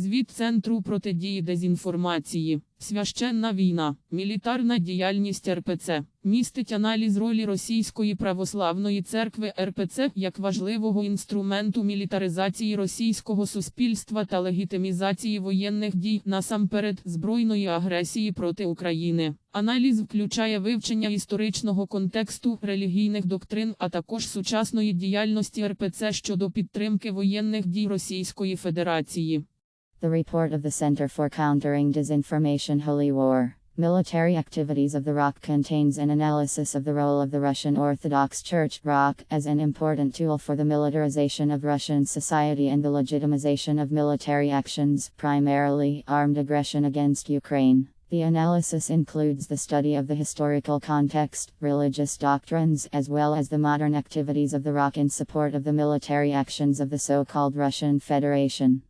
Звіт Центру протидії дезінформації. Священна війна, мілітарна діяльність РПЦ містить аналіз ролі Російської православної церкви РПЦ як важливого інструменту мілітаризації російського суспільства та легітимізації воєнних дій насамперед збройної агресії проти України. Аналіз включає вивчення історичного контексту, релігійних доктрин, а також сучасної діяльності РПЦ щодо підтримки воєнних дій Російської Федерації. The report of the Center for Countering Disinformation Holy War. Military activities of the ROC contains an analysis of the role of the Russian Orthodox Church ROC as an important tool for the militarization of Russian society and the legitimization of military actions, primarily armed aggression against Ukraine. The analysis includes the study of the historical context, religious doctrines, as well as the modern activities of the ROC in support of the military actions of the so called Russian Federation.